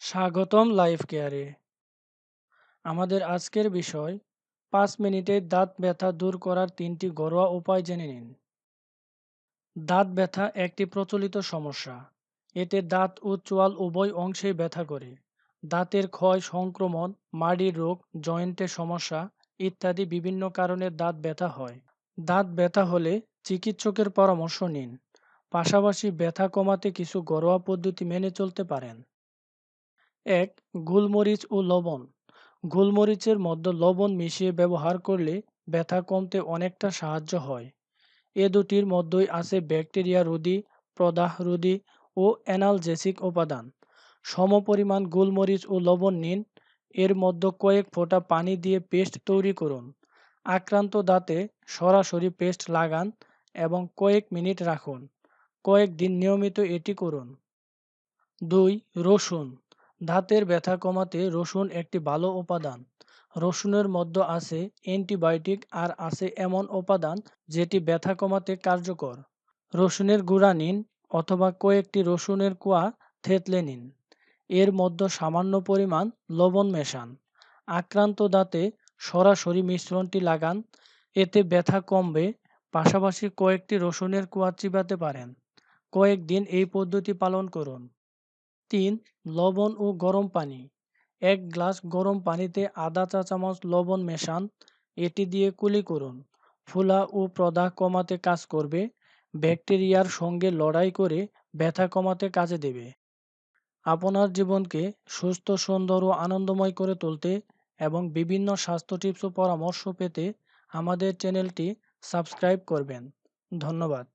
স্বাগতম লাইফ কেয়ারে। আমাদের আজকের বিষয়, পাঁচ মিনিটে দাঁত ব্যথা দূর করার তিনটি ঘরোয়া উপায় জেনে নিন। দাঁত ব্যথা একটি প্রচলিত সমস্যা। এতে দাঁত ও চোয়াল উভয় অংশেই ব্যথা করে। দাঁতের ক্ষয়, সংক্রমণ, মাড়ির রোগ জয়েন্টের সমস্যা ইত্যাদি বিভিন্ন কারণে দাঁত ব্যথা হয়। দাঁত ব্যথা হলে চিকিৎসকের পরামর্শ নিন। পাশাপাশি ব্যথা কমাতে কিছু ঘরোয়া পদ্ধতি মেনে চলতে পারেন। এক, গোলমরিচ ও লবণ। গোলমরিচের মধ্যে লবণ মিশিয়ে ব্যবহার করলে ব্যথা কমতে অনেকটা সাহায্য হয়। এ দুটির মধ্যেই আছে ব্যাকটেরিয়া রোধী, প্রদাহ রোধী ও অ্যানালজেসিক উপাদান। সমপরিমাণ গোলমরিচ ও লবণ নিন। এর মধ্যে কয়েক ফোঁটা পানি দিয়ে পেস্ট তৈরি করুন। আক্রান্ত দাঁতে সরাসরি পেস্ট লাগান এবং কয়েক মিনিট রাখুন। কয়েকদিন নিয়মিত এটি করুন। দুই, রসুন। দাঁতের ব্যথা কমাতে রসুন একটি ভালো উপাদান। রসুনের মধ্যে আছে অ্যান্টিবায়োটিক আর আছে এমন উপাদান যেটি ব্যথা কমাতে কার্যকর। রসুনের গুঁড়া নিন অথবা কয়েকটি রসুনের কোয়া থেতলে নিন। এর মধ্যে সামান্য পরিমাণ লবণ মেশান। আক্রান্ত দাঁতে সরাসরি মিশ্রণটি লাগান। এতে ব্যথা কমবে, পাশাপাশি কয়েকটি রসুনের কোয়া চিবাতে পারেন। কয়েকদিন এই পদ্ধতি পালন করুন। তিন, লবণ ও গরম পানি। এক গ্লাস গরম পানিতে আধা চা চামচ লবণ মেশান। এটি দিয়ে কুলি করুন। ফোলা ও প্রদাহ কমাতে কাজ করবে। ব্যাকটেরিয়ার সঙ্গে লড়াই করে ব্যথা কমাতে কাজে দেবে। আপনার জীবনকে সুস্থ, সুন্দর ও আনন্দময় করে তুলতে এবং বিভিন্ন স্বাস্থ্য টিপস ও পরামর্শ পেতে আমাদের চ্যানেলটি সাবস্ক্রাইব করবেন। ধন্যবাদ।